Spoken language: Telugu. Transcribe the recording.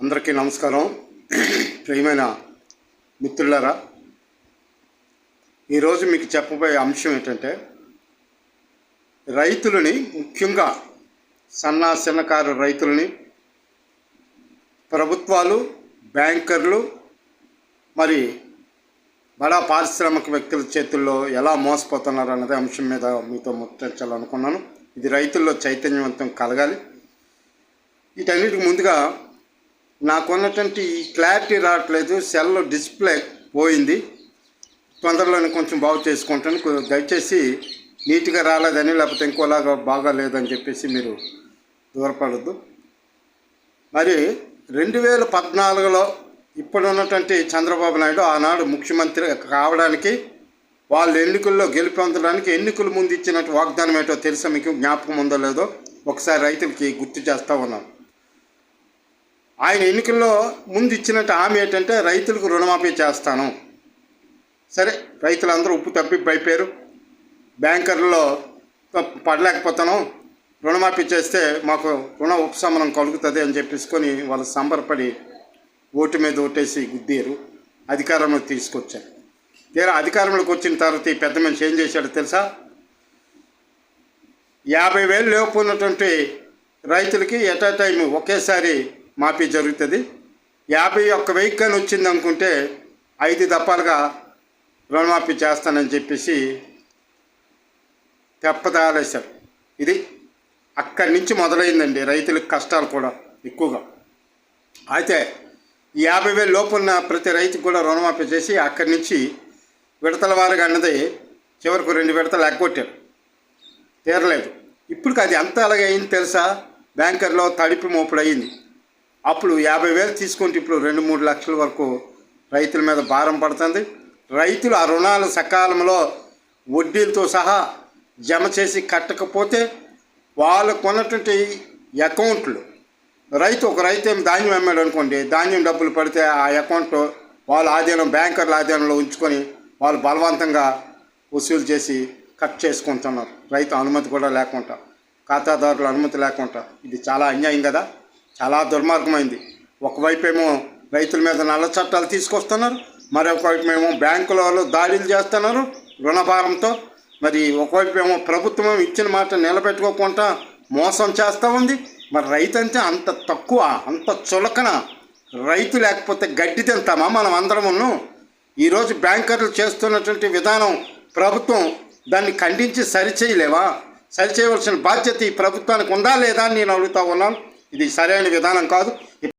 అందరికీ నమస్కారం. ప్రియమైన మిత్రులారా ఈరోజు మీకు చెప్పబోయే అంశం ఏంటంటే రైతులని ముఖ్యంగా సన్న చిన్నకారు రైతులని ప్రభుత్వాలు బ్యాంకర్లు మరి బడా పారిశ్రామిక వ్యక్తుల చేతుల్లో ఎలా మోసపోతున్నారు అన్నదే అంశం మీద మీతో ముచ్చరించాలనుకున్నాను ఇది రైతుల్లో చైతన్యవంతం కలగాలి. వీటన్నిటికి ముందుగా నాకున్నటువంటి ఈ క్లారిటీ రావట్లేదు సెల్ డిస్ప్లే పోయింది. తొందరలోనే కొంచెం బాగు చేసుకుంటాను. దయచేసి నీట్గా రాలేదని లేకపోతే ఇంకోలాగా బాగా లేదని చెప్పేసి మీరు దూరపడద్దు. మరి రెండు వేల పద్నాలుగులో ఇప్పుడు ఉన్నటువంటి చంద్రబాబు నాయుడు ఆనాడు ముఖ్యమంత్రి కావడానికి వాళ్ళు ఎన్నికల్లో గెలుపొందడానికి ఎన్నికల ముందు ఇచ్చినట్టు వాగ్దానం ఏంటో తెలుసా మీకు? జ్ఞాపకం ఉందో లేదో? ఒకసారి రైతులకి గుర్తు చేస్తూ ఉన్నాను. ఆయన ఎన్నికల్లో ముందు ఇచ్చినట్టు హామీ ఏంటంటే రైతులకు రుణమాఫీ చేస్తాను. సరే రైతులందరూ ఉప్పు తప్పి భయపోయారు బ్యాంకర్లో పడలేకపోతాను. రుణమాఫీ చేస్తే మాకు రుణ ఉపశమనం కలుగుతుంది అని చెప్పేసుకొని వాళ్ళు సంబరపడి ఓటు మీద ఓటేసి గుద్దారు. అధికారంలో తీసుకొచ్చారు. తీరా అధికారంలోకి వచ్చిన తర్వాత ఈ పెద్ద మనిషి ఏం చేశాడో తెలుసా? యాభై వేలు లేకపోయినటువంటి రైతులకి ఎట్ a టైం ఒకేసారి మాఫీ జరుగుతుంది. యాభై ఒక్క వెయ్యి కానీ వచ్చింది అనుకుంటే ఐదు దప్పాలుగా రుణమాఫీ చేస్తానని చెప్పేసి తెప్పదాలేశారు. ఇది అక్కడి నుంచి మొదలైందండి రైతులకు కష్టాలు కూడా ఎక్కువగా. అయితే ఈ యాభై వేలు లోపున్న ప్రతి రైతుకు కూడా రుణమాఫీ చేసి అక్కడి నుంచి విడతల వారుగా అన్నది చివరికి రెండు విడతలు ఎగ్గొట్టారు. తీరలేదు. ఇప్పుడు అది ఎంత అలాగే అయింది తెలుసా? బ్యాంకర్లో తడిపి మోపుడు అయింది అప్పుడు యాభై వేలు తీసుకుంటే ఇప్పుడు రెండు మూడు లక్షల వరకు రైతుల మీద భారం పడుతుంది. రైతులు ఆ రుణాలు సకాలంలో వడ్డీలతో సహా జమ చేసి కట్టకపోతే వాళ్ళకు ఉన్నటువంటి అకౌంట్లు రైతు ఒక రైతు ఏమి ధాన్యం అమ్మాడు అనుకోండి ధాన్యం డబ్బులు పడితే ఆ అకౌంట్ వాళ్ళ ఆధీనం బ్యాంకర్ల ఆధీనంలో ఉంచుకొని వాళ్ళు బలవంతంగా వసూలు చేసి కట్ చేసుకుంటున్నారు. రైతు అనుమతి కూడా లేకుండా ఖాతాదారుల అనుమతి లేకుండా. ఇది చాలా అన్యాయం కదా. చాలా దుర్మార్గమైంది. ఒకవైపు ఏమో రైతుల మీద నల్ల చట్టాలు తీసుకొస్తున్నారు మరొక ఏమో బ్యాంకుల వాళ్ళు దాడులు చేస్తున్నారు రుణభారంతో మరి ఒకవైపు ఏమో ప్రభుత్వం ఇచ్చిన మాట నిలబెట్టుకోకుండా మోసం చేస్తూ ఉంది. మరి రైతు అంటే అంత తక్కువ అంత చులకన. రైతు లేకపోతే గడ్డి తింటామా మనం అందరమును? ఈరోజు బ్యాంకర్లు చేస్తున్నటువంటి విధానం ప్రభుత్వం దాన్ని ఖండించి సరిచేయలేవా? సరిచేయవలసిన బాధ్యత ఈ ప్రభుత్వానికి ఉందా లేదా అని నేను అడుగుతా ఉన్నాను. ఇది సరైన విధానం కాదు.